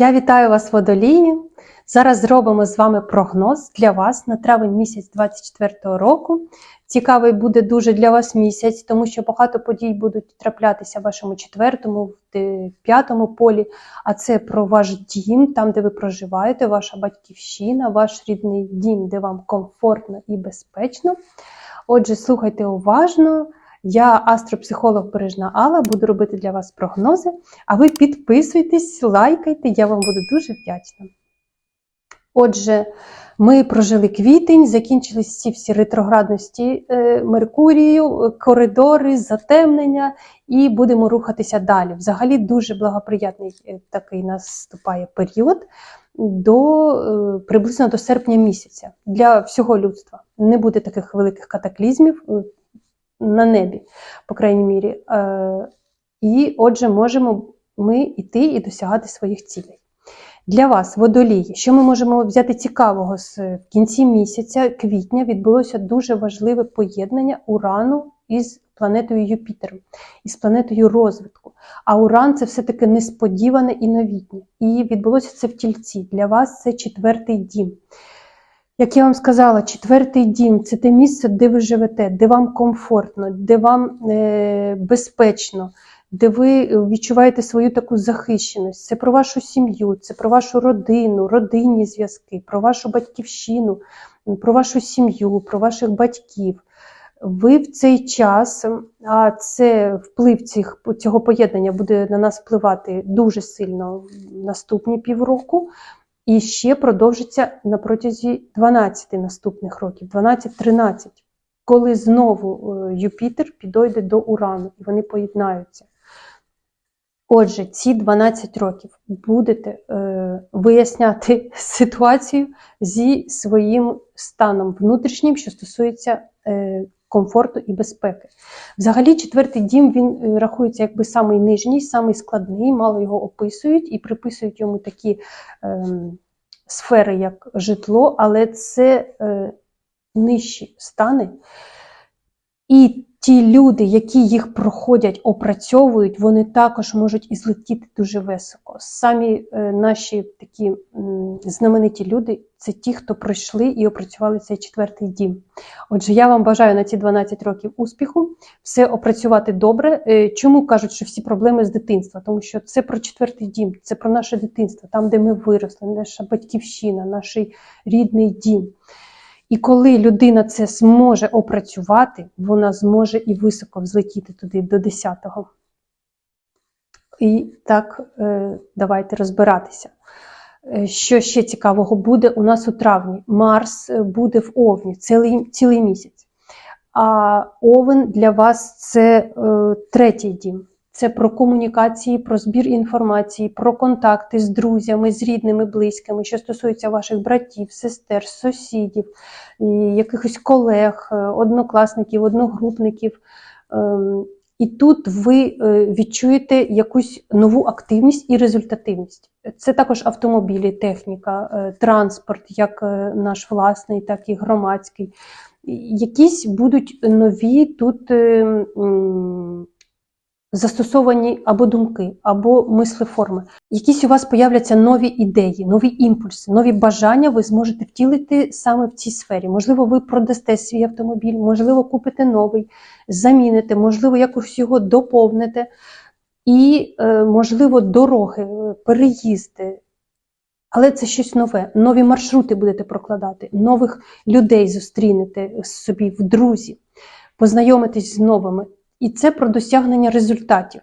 Я вітаю вас, водолії. Зараз зробимо з вами прогноз для вас на травень місяць 24 року. Цікавий буде дуже для вас місяць, тому що багато подій будуть траплятися в вашому четвертому, п'ятому полі. А це про ваш дім, там, де ви проживаєте, ваша батьківщина, ваш рідний дім, де вам комфортно і безпечно. Отже, слухайте уважно. Я астропсихолог Бережна Алла, буду робити для вас прогнози. А ви підписуйтесь, лайкайте, я вам буду дуже вдячна. Отже, ми прожили квітень, закінчились всі всі ретроградності е, Меркурію, коридори, затемнення, і будемо рухатися далі. Взагалі дуже благоприятний е, такий наступає період до е, приблизно до серпня місяця для всього людства. Не буде таких великих катаклізмів на небі, по крайній мірі. Е, І отже, можемо ми йти і досягати своїх цілей. Для вас, водолії, що ми можемо взяти цікавого з в кінці місяця, квітня, відбулося дуже важливе поєднання Урану із планетою Юпітером, із планетою розвитку. А Уран це все-таки несподіване і новітнє. І відбулося це в тільці. Для вас це четвертий дім. Як я вам сказала, четвертий дім це те місце, де ви живете, де вам комфортно, де вам е, безпечно, де ви відчуваєте свою таку захищеність. Це про вашу сім'ю, це про вашу родину, родинні зв'язки, про вашу батьківщину, про вашу сім'ю, про ваших батьків. Ви в цей час, а це вплив цих, цього поєднання буде на нас впливати дуже сильно наступні півроку. І ще продовжиться на протязі 12 наступних років, 12-13, коли знову е, Юпітер підойде до Урану і вони поєднаються. Отже, ці 12 років будете е, виясняти ситуацію зі своїм станом внутрішнім, що стосується е, комфорту і безпеки. Взагалі, четвертий дім він е, рахується якби самий нижній, самий складний, мало його описують і приписують йому такі е, сфери, як житло, але це е, нижчі стани. І ті люди, які їх проходять, опрацьовують, вони також можуть і злетіти дуже високо. Самі е, наші такі м, знамениті люди це ті, хто пройшли і опрацювали цей четвертий дім. Отже, я вам бажаю на ці 12 років успіху, все опрацювати добре. Е, Чому кажуть, що всі проблеми з дитинства? Тому що це про четвертий дім, це про наше дитинство, там, де ми виросли, наша батьківщина, наш рідний дім. І коли людина це зможе опрацювати, вона зможе і високо взлетіти туди до 10-го. І так, е, давайте розбиратися. Е, Що ще цікавого буде у нас у травні? Марс е, буде в Овні цілий, цілий місяць. А Овен для вас це е, третій дім. Це про комунікації, про збір інформації, про контакти з друзями, з рідними, близькими, що стосується ваших братів, сестер, сусідів, якихось колег, е, однокласників, одногрупників. Ем, І тут ви е, відчуєте якусь нову активність і результативність. Це також автомобілі, техніка, е, транспорт, як е, наш власний, так і громадський. Якісь будуть нові тут застосовані або думки, або мислеформи. Якісь у вас появляться нові ідеї, нові імпульси, нові бажання ви зможете втілити саме в цій сфері. Можливо, ви продасте свій автомобіль, можливо, купите новий, заміните, можливо, якось його доповните. І, е, можливо, дороги, е, переїзди. Але це щось нове. Нові маршрути будете прокладати, нових людей зустрінете собі в друзі, познайомитесь з новими. І це про досягнення результатів.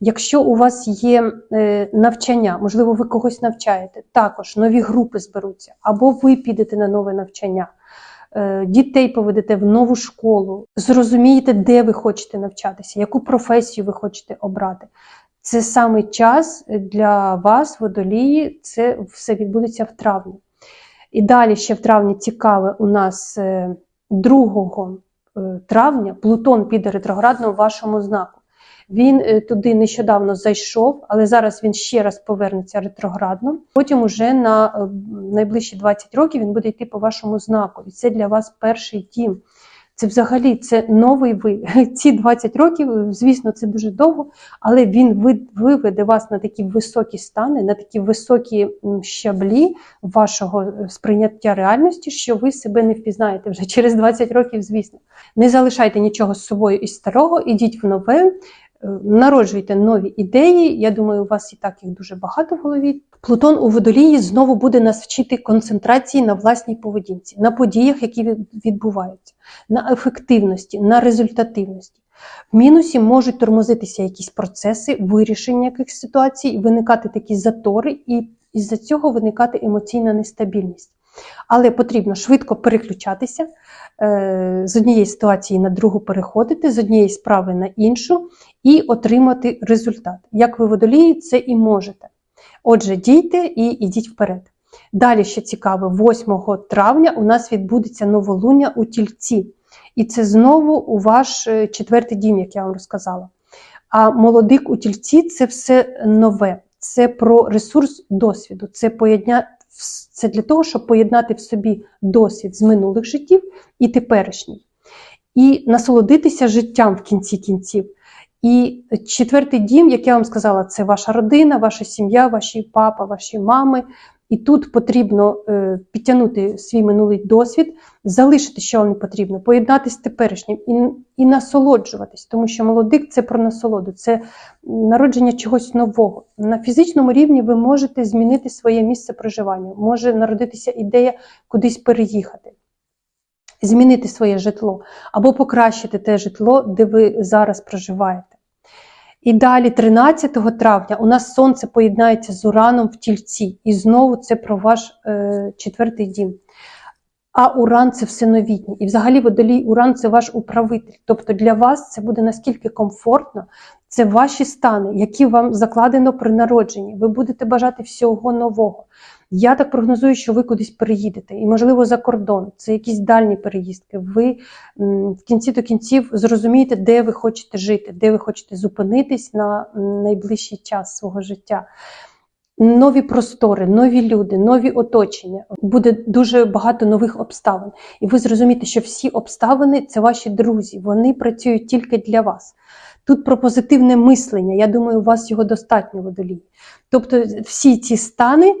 Якщо у вас є е, навчання, можливо, ви когось навчаєте, також нові групи зберуться, або ви підете на нове навчання, е, дітей поведете в нову школу, зрозумієте, де ви хочете навчатися, яку професію ви хочете обрати. Це саме час для вас, водолії, це все відбудеться в травні. І далі ще в травні цікаве у нас е, 2 е, травня Плутон піде ретроградно в вашому знаку. Він е, туди нещодавно зайшов, але зараз він ще раз повернеться ретроградно. Потім уже на е, найближчі 20 років він буде йти по вашому знаку. І це для вас перший дім. Це взагалі це новий ви. Ці 20 років, звісно, це дуже довго, але він виведе вас на такі високі стани, на такі високі щаблі вашого е, сприйняття реальності, що ви себе не впізнаєте вже через 20 років, звісно. Не залишайте нічого з собою із старого, ідіть в нове, е, народжуйте нові ідеї. Я думаю, у вас і так їх дуже багато в голові. Плутон у водолії знову буде нас вчити концентрації на власній поведінці, на подіях, які відбуваються, на ефективності, на результативності. В мінусі можуть тормозитися якісь процеси, вирішення якихось ситуацій, виникати такі затори, і із-за цього виникати емоційна нестабільність. Але потрібно швидко переключатися, е, з однієї ситуації на другу переходити, з однієї справи на іншу і отримати результат. Як ви водолії, це і можете. Отже, дійте і йдіть вперед. Далі ще цікаво, 8 травня у нас відбудеться новолуння у тільці. І це знову у ваш е, четвертий дім, як я вам розказала. А молодик у тільці це все нове, це про ресурс досвіду, це поєдня... це для того, щоб поєднати в собі досвід з минулих життів і теперішній. І насолодитися життям в кінці кінців. І четвертий дім, як я вам сказала, це ваша родина, ваша сім'я, ваші папа, ваші мами. І тут потрібно е, підтягнути свій минулий досвід, залишити, що вам потрібно, поєднатися з теперішнім і, і насолоджуватись, тому що молодик це про насолоду, це народження чогось нового. На фізичному рівні ви можете змінити своє місце проживання, може народитися ідея кудись переїхати, змінити своє житло або покращити те житло, де ви зараз проживаєте. І далі, 13 травня, у нас сонце поєднається з ураном в тільці. І знову це про ваш е, четвертий дім. А уран це всеновітній. І взагалі водолій уран це ваш управитель. Тобто для вас це буде наскільки комфортно, це ваші стани, які вам закладено при народженні. Ви будете бажати всього нового. Я так прогнозую, що ви кудись переїдете, і, можливо, за кордон. Це якісь дальні переїздки. Ви в кінці до кінців зрозумієте, де ви хочете жити, де ви хочете зупинитись на найближчий час свого життя. Нові простори, нові люди, нові оточення. Буде дуже багато нових обставин. І ви зрозумієте, що всі обставини це ваші друзі, вони працюють тільки для вас. Тут про позитивне мислення. Я думаю, у вас його достатньо водолій. Тобто, всі ці стани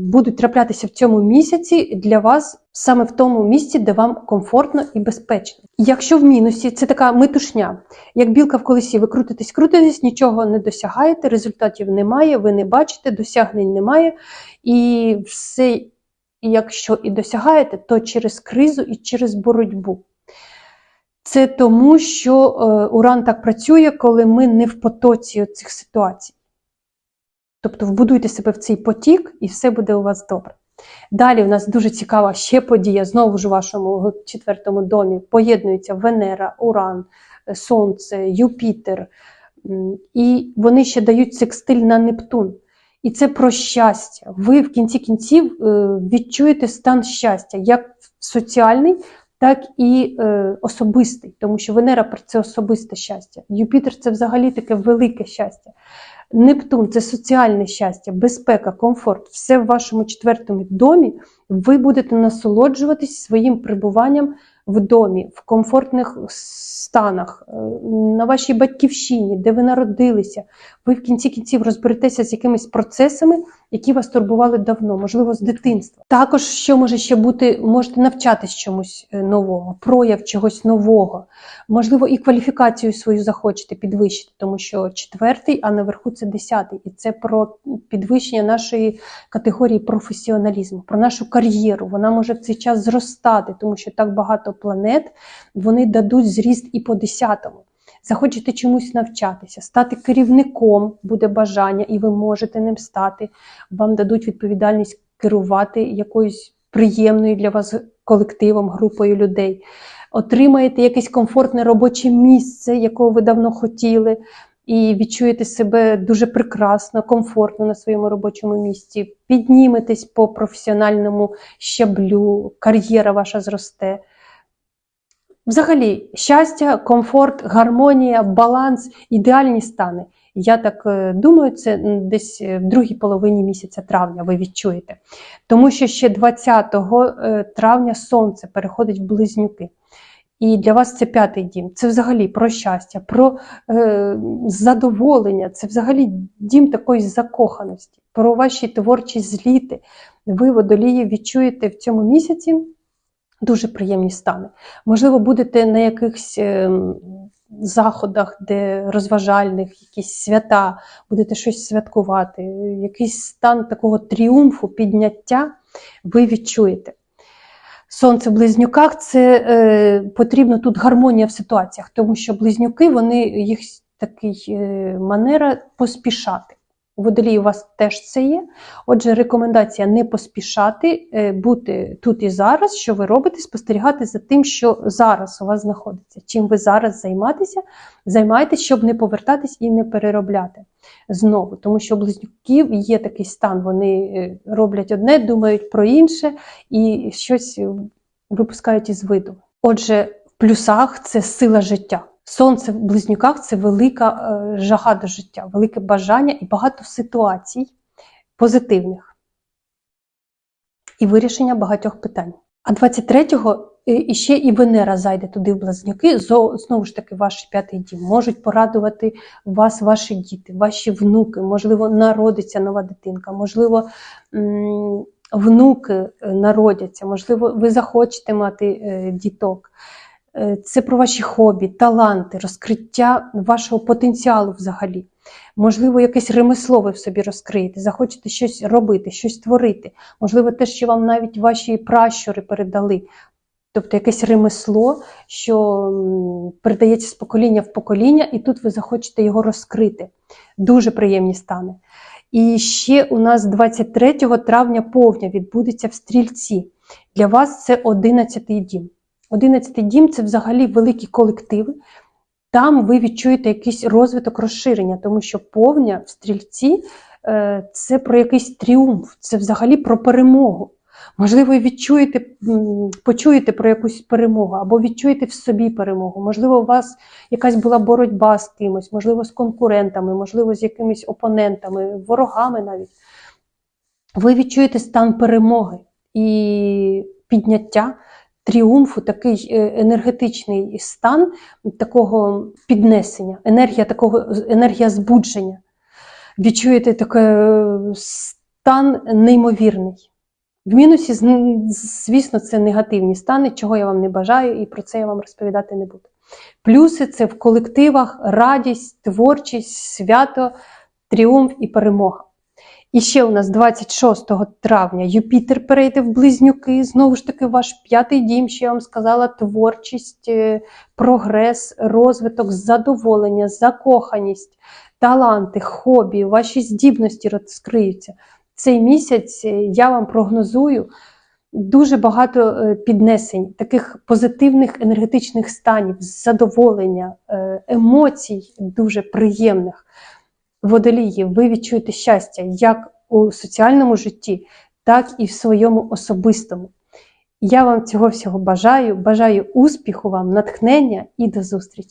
будуть траплятися в цьому місяці для вас саме в тому місці, де вам комфортно і безпечно. Якщо в мінусі це така метушня, як білка в колесі, ви крутитесь, крутитесь, нічого не досягаєте, результатів немає, ви не бачите, досягнень немає. І все, якщо і досягаєте, то через кризу і через боротьбу. Це тому, що е, уран так працює, коли ми не в потоці цих ситуацій. Тобто вбудуйте себе в цей потік, і все буде у вас добре. Далі у нас дуже цікава ще подія. Знову ж у вашому четвертому домі поєднуються Венера, Уран, е, Сонце, Юпітер. І вони ще дають секстиль на Нептун. І це про щастя. Ви в кінці кінців е, відчуєте стан щастя, як соціальний, так і е, особистий, тому що Венера це особисте щастя. Юпітер це взагалі таке велике щастя. Нептун це соціальне щастя, безпека, комфорт. Все в вашому четвертому домі. Ви будете насолоджуватись своїм перебуванням в домі, в комфортних станах, е, на вашій батьківщині, де ви народилися. Ви в кінці кінців розберетеся з якимись процесами, які вас турбували давно, можливо, з дитинства. Також, що може ще бути, можете навчатись чомусь е, нового, прояв чогось нового, можливо, і кваліфікацію свою захочете підвищити, тому що четвертий, а наверху це десятий. І це про підвищення нашої категорії професіоналізму, про нашу кар'єру. Вона може в цей час зростати, тому що так багато планет вони дадуть зріст і по десятому. Захочете чомусь навчатися, стати керівником буде бажання, і ви можете ним стати. Вам дадуть відповідальність керувати якоюсь приємною для вас колективом, групою людей. Отримаєте якесь комфортне робоче місце, якого ви давно хотіли, і відчуєте себе дуже прекрасно, комфортно на своєму робочому місці. Підніметесь по професіональному щаблю, кар'єра ваша зросте. Взагалі, щастя, комфорт, гармонія, баланс, ідеальні стани. Я так е, думаю, це десь е, в другій половині місяця травня ви відчуєте. Тому що ще 20 е, травня сонце переходить в близнюки. І для вас це п'ятий дім. Це взагалі про щастя, про е, задоволення, це взагалі дім такої закоханості, про ваші творчі зліти. Ви водолії відчуєте в цьому місяці дуже приємні стани. Можливо, будете на якихось е, заходах, де розважальних, якісь свята, будете щось святкувати, якийсь стан такого тріумфу, підняття ви відчуєте. Сонце в близнюках це е, потрібно тут гармонія в ситуаціях, тому що близнюки, вони їх такий е, манера поспішати. У водолії у вас теж це є. Отже, рекомендація не поспішати, е, бути тут і зараз, що ви робите, спостерігати за тим, що зараз у вас знаходиться. Чим ви зараз займатися, займайтесь, щоб не повертатись і не переробляти знову. Тому що у близнюків є такий стан, вони е, роблять одне, думають про інше і щось випускають із виду. Отже, в плюсах це сила життя. Сонце в близнюках це велика е, жага до життя, велике бажання і багато ситуацій позитивних і вирішення багатьох питань. А 23-го е, іще і Венера зайде туди в близнюки. Знову ж таки, ваш п'ятий дім можуть порадувати вас ваші діти, ваші внуки, можливо, народиться нова дитинка, можливо, внуки е, народяться, можливо, ви захочете мати діток. Е, Це про ваші хобі, таланти, розкриття вашого потенціалу взагалі. Можливо, якесь ремесло ви в собі розкриєте, захочете щось робити, щось творити. Можливо, те, що вам навіть ваші пращури передали. Тобто якесь ремесло, що передається з покоління в покоління, і тут ви захочете його розкрити. Дуже приємні стани. І ще у нас 23 травня повня відбудеться в стрільці. Для вас це 11 дім. 11 дім це взагалі великі колективи. Там ви відчуєте якийсь розвиток розширення, тому що повня в стрільці е, це про якийсь тріумф, це взагалі про перемогу. Можливо, відчуєте, почуєте про якусь перемогу, або відчуєте в собі перемогу. Можливо, у вас якась була боротьба з кимось, можливо, з конкурентами, можливо, з якимись опонентами, ворогами навіть. Ви відчуєте стан перемоги і підняття тріумфу, такий е, енергетичний стан такого піднесення, енергія такого енергія збудження. Відчуєте такий стан неймовірний. В мінусі, звісно, це негативні стани, чого я вам не бажаю, і про це я вам розповідати не буду. Плюси це в колективах радість, творчість, свято, тріумф і перемога. І ще у нас 26 травня Юпітер перейде в близнюки. Знову ж таки, ваш п'ятий дім, що я вам сказала, творчість, е, прогрес, розвиток, задоволення, закоханість, таланти, хобі, ваші здібності розкриються. Цей місяць е, я вам прогнозую дуже багато е, піднесень, таких позитивних енергетичних станів, задоволення, емоцій дуже приємних. Водолії, ви відчуєте щастя як у соціальному житті, так і в своєму особистому. Я вам цього всього бажаю. Бажаю успіху вам, натхнення і до зустрічі!